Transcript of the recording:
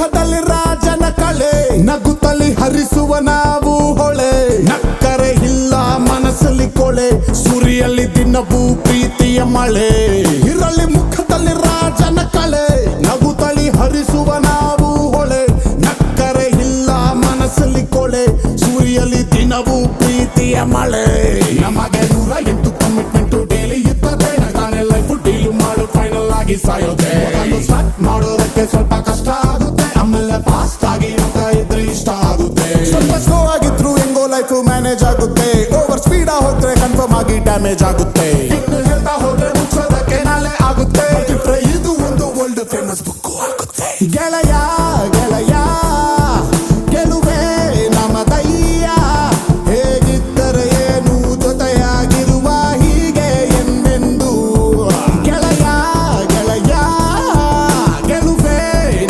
ಮುಖದಲ್ಲಿ ರಾಜನ ಕಳೆ. ನಗುತ್ತಲಿ ಹರಿಸುವ ನಾವು ಹೊಳೆ. ನಕ್ಕರೆ ಇಲ್ಲ ಮನಸ್ಸಲ್ಲಿ ಕೊಳೆ. ಸುರಿಯಲ್ಲಿ ದಿನವೂ ಪ್ರೀತಿಯ ಮಳೆ. ಇರಲಿ ಮುಖದಲ್ಲಿ ರಾಜನ ಕಳೆ. ನಗುತ್ತಲಿ ಹರಿಸುವ ನಾವು ಹೊಳೆ. ನಕ್ಕರೆ ಇಲ್ಲ ಮನಸ್ಸಲ್ಲಿ ಕೊಳೆ. ಸುರಿಯಲ್ಲಿ ದಿನವೂ ಪ್ರೀತಿಯ ಮಳೆ. ನಮಗೆ ನೂರ ಎಂಟು ಕಮಿಟ್ಮೆಂಟ್ ಡೈಲಿ ಇರ್ತದೆ. ಲೈಫ್ ಡೀಲ್ ಮಾಡು ಫೈನಲ್ ಆಗಿ ಸಾಯೋದೆ. ಸ್ಟಾರ್ಟ್ ಮಾಡೋದಕ್ಕೆ ಸ್ವಲ್ಪ ಕಷ್ಟ ಮ್ಯಾನೇಜ್ ಆಗುತ್ತೆ. ಓವರ್ ಸ್ಪೀಡ್ ಹೋದ್ರೆ ಕನ್ಫರ್ಮ್ ಆಗಿ ಡ್ಯಾಮೇಜ್ ಆಗುತ್ತೆ. ಹೇಳ್ತಾ ಹೋದ್ರೆ ಮುಚ್ಚೋದಕ್ಕೆ ನಾಳೆ ಆಗುತ್ತೆ. ಇದು ಒಂದು ವರ್ಲ್ಡ್ ಫೇಮಸ್ ಬುಕ್ ಆಗುತ್ತೆ. ಗೆಳೆಯ